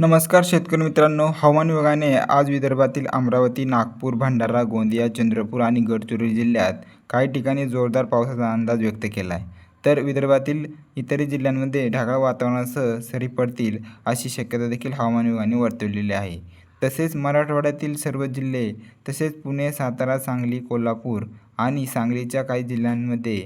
नमस्कार शेतकरी मित्रांनो हवामान विभागाने आज विदर्भातील अमरावती नागपूर भंडारा गोंदिया चंद्रपूर आणि गडचिरोली जिल्ह्यात काही ठिकाणी जोरदार पावसाचा अंदाज व्यक्त केला आहे तर विदर्भातील इतरही जिल्ह्यांमध्ये ढगाळ वातावरणासह सरी पडतील अशी शक्यता देखील हवामान विभागाने वर्तवलेली आहे. तसेच मराठवाड्यातील सर्व जिल्हे तसेच पुणे सातारा सांगली कोल्हापूर आणि सांगलीच्या काही जिल्ह्यांमध्ये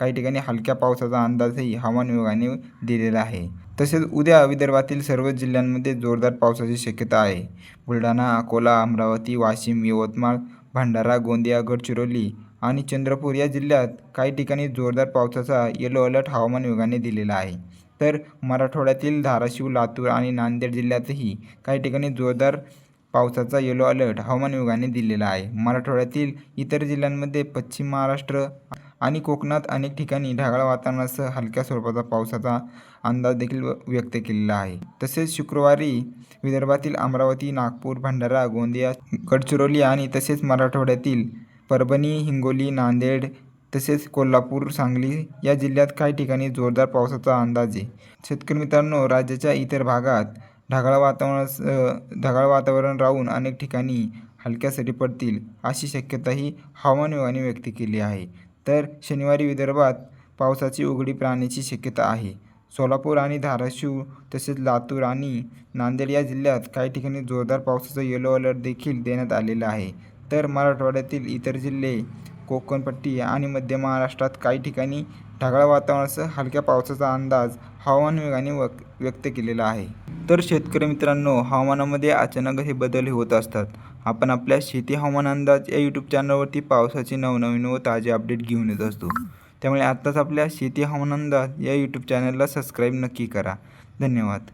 काही ठिकाणी हलक्या पावसाचा अंदाजही हवामान विभागाने दिलेला आहे. तसेच उद्या विदर्भातील सर्व जिल्ह्यांमध्ये जोरदार पावसाची शक्यता आहे. बुलढाणा अकोला अमरावती वाशिम यवतमाळ भंडारा गोंदिया गडचिरोली आणि चंद्रपूर या जिल्ह्यात काही ठिकाणी जोरदार पावसाचा येलो अलर्ट हवामान विभागाने दिलेला आहे. तर मराठवाड्यातील धाराशिव लातूर आणि नांदेड जिल्ह्यातही काही ठिकाणी जोरदार पावसाचा येलो अलर्ट हवामान विभागाने दिलेला आहे. मराठवाड्यातील इतर जिल्ह्यांमध्ये पश्चिम महाराष्ट्र आणि कोकणात अनेक ठिकाणी ढगाळ वातावरणासह हलक्या स्वरूपाचा पावसाचा अंदाज देखील व- व्यक्त केलेला आहे. तसेच शुक्रवारी विदर्भातील अमरावती नागपूर भंडारा गोंदिया गडचिरोली आणि तसेच मराठवाड्यातील परभणी हिंगोली नांदेड तसेच कोल्हापूर सांगली या जिल्ह्यात काही ठिकाणी जोरदार पावसाचा अंदाज आहे. शेतकरी मित्रांनो राज्याच्या इतर भागात ढगाळ वातावरण ढगाळ वातावरण राहून अनेक ठिकाणी हलक्या सरी पडतील अशी शक्यताही हवामान विभागाने व्यक्त केली आहे. तर शनिवारी विदर्भात पावसाची उघडी राहण्याची शक्यता आहे. सोलापूर आणि धाराशिव तसेच लातूर आणि नांदेड या जिल्ह्यात काही ठिकाणी जोरदार पावसाचा येलो अलर्ट देखील देण्यात आलेला आहे. तर मराठवाड्यातील इतर जिल्हे कोकणपट्टी आणि मध्य महाराष्ट्रात काही ठिकाणी ढगाळ वातावरणासह हलक्या पावसाचा अंदाज हवामान विभागाने व व्यक्त केलेला आहे. तर शेतकरी मित्रांनो हवामानामध्ये अचानक हे बदल होत असतात. आपण आपल्या शेती हवामान अंदाज या यूट्यूब चॅनलवरती पावसाचे नवनवीन व ताजे अपडेट घेऊन येत असतो. त्यामुळे आत्ताच आपल्या शेती हवामान अंदाज या यूट्यूब चॅनलला सबस्क्राईब नक्की करा. धन्यवाद.